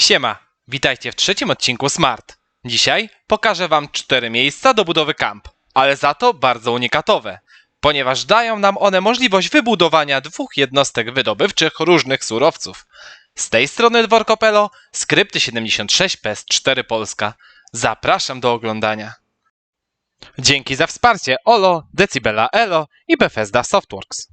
Siema, witajcie w trzecim odcinku Smart. Dzisiaj pokażę Wam cztery miejsca do budowy kamp, ale za to bardzo unikatowe, ponieważ dają nam one możliwość wybudowania dwóch jednostek wydobywczych różnych surowców. Z tej strony Dworkopelo, skrypty 76 PS4 Polska. Zapraszam do oglądania. Dzięki za wsparcie Olo, Decibela Elo i Bethesda Softworks.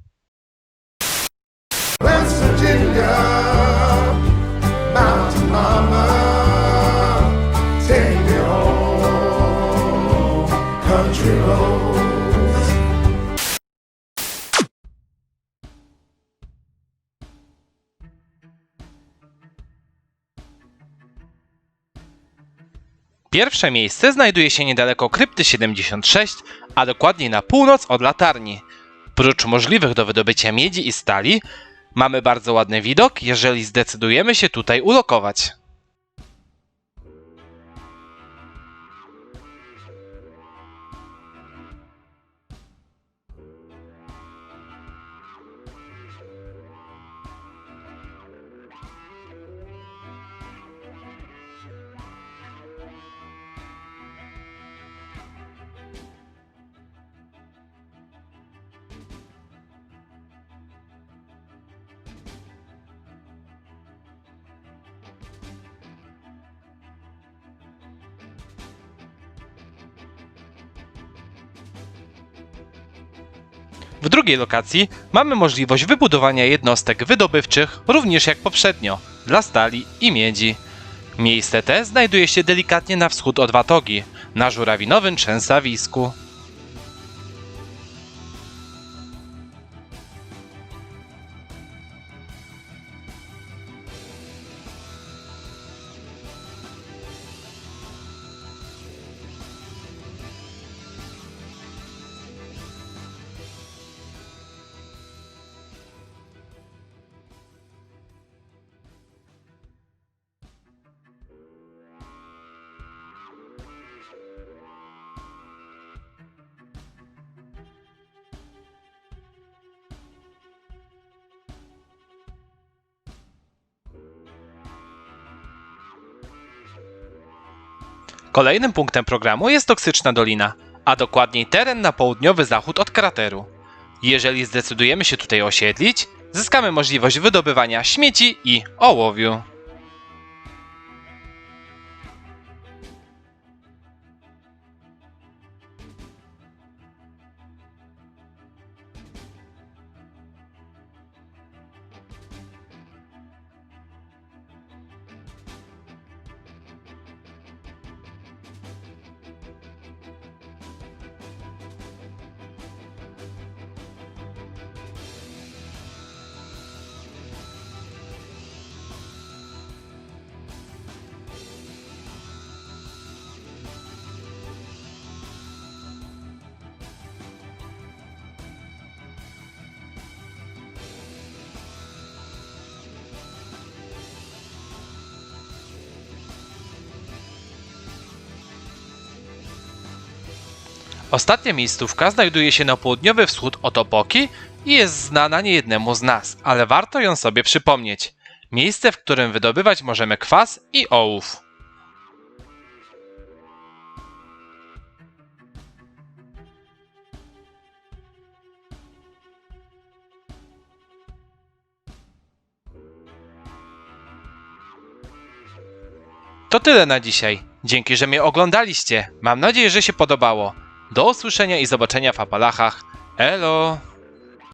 Pierwsze miejsce znajduje się niedaleko krypty 76, a dokładniej na północ od latarni. Prócz możliwych do wydobycia miedzi i stali, mamy bardzo ładny widok, jeżeli zdecydujemy się tutaj ulokować. W drugiej lokacji mamy możliwość wybudowania jednostek wydobywczych, również jak poprzednio, dla stali i miedzi. Miejsce te znajduje się delikatnie na wschód od Watogi, na żurawinowym trzęsawisku. Kolejnym punktem programu jest toksyczna dolina, a dokładniej teren na południowy zachód od krateru. Jeżeli zdecydujemy się tutaj osiedlić, zyskamy możliwość wydobywania śmieci i ołowiu. Ostatnia miejscówka znajduje się na południowy wschód od Opoki i jest znana niejednemu z nas, ale warto ją sobie przypomnieć. Miejsce, w którym wydobywać możemy kwas i ołów. To tyle na dzisiaj. Dzięki, że mnie oglądaliście. Mam nadzieję, że się podobało. Do usłyszenia i zobaczenia w Apalachach. Elo!